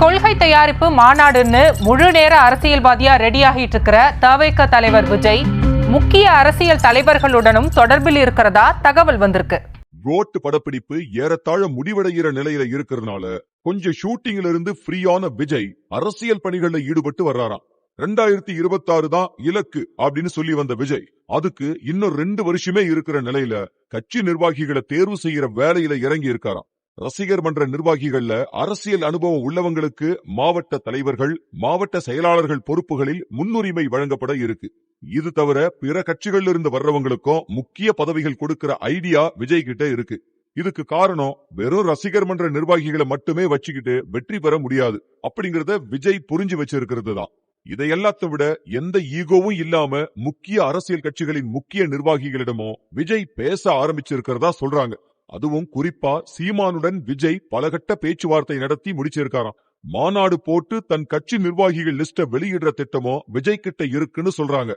கொள்கை தயாரிப்பு மாநாடுன்னு முழு நேர அரசியல்வாதியா ரெடி ஆகிட்டு இருக்கிற தவைக்க தலைவர் விஜய் முக்கிய அரசியல் தலைவர்களுடனும் தொடர்பில் இருக்கிறதா தகவல் வந்திருக்கு. ரோட்டு படப்பிடிப்பு ஏறத்தாழ முடிவடைகிற நிலையில இருக்கிறதுனால கொஞ்சம் ஷூட்டிங்ல இருந்து ஃப்ரீயான விஜய் அரசியல் பணிகள்ல ஈடுபட்டு வர்றாராம். ரெண்டாயிரத்தி இருபத்தாறு தான் இலக்கு அப்படின்னு சொல்லி வந்த விஜய் அதுக்கு இன்னும் ரெண்டு வருஷமே இருக்கிற நிலையில கட்சி நிர்வாகிகளை தேர்வு செய்யற வேலையில இறங்கி இருக்காராம். ரசிகர் மன்ற நிர்வாகிகள்ல அரசியல் அனுபவம் உள்ளவங்களுக்கு மாவட்ட தலைவர்கள் மாவட்ட செயலாளர்கள் பொறுப்புகளில் முன்னுரிமை வழங்கப்பட இருக்கு. இது தவிர பிற கட்சிகள்ல இருந்து வர்றவங்களுக்கும் முக்கிய பதவிகள் கொடுக்கிற ஐடியா விஜய் கிட்ட இருக்கு. இதுக்கு காரணம் வெறும் ரசிகர் மன்ற நிர்வாகிகளை மட்டுமே வச்சுக்கிட்டு வெற்றி பெற முடியாது. அப்படிங்கறத விஜய் புரிஞ்சு வச்சிருக்கிறது தான். இதை எல்லாத்த விட எந்த ஈகோவும் இல்லாம முக்கிய அரசியல் கட்சிகளின் முக்கிய நிர்வாகிகளிடமும் விஜய் பேச ஆரம்பிச்சிருக்கிறதா சொல்றாங்க. அதுவும் குறிப்பா சீமானுடன் விஜய் பலகட்ட பேச்சுவார்த்தை நடத்தி முடிச்சிருக்காராம். மாநாடு போட்டு தன் கட்சி நிர்வாகிகள் லிஸ்ட வெளியிடுற திட்டமோ விஜய் கிட்ட இருக்குன்னு சொல்றாங்க.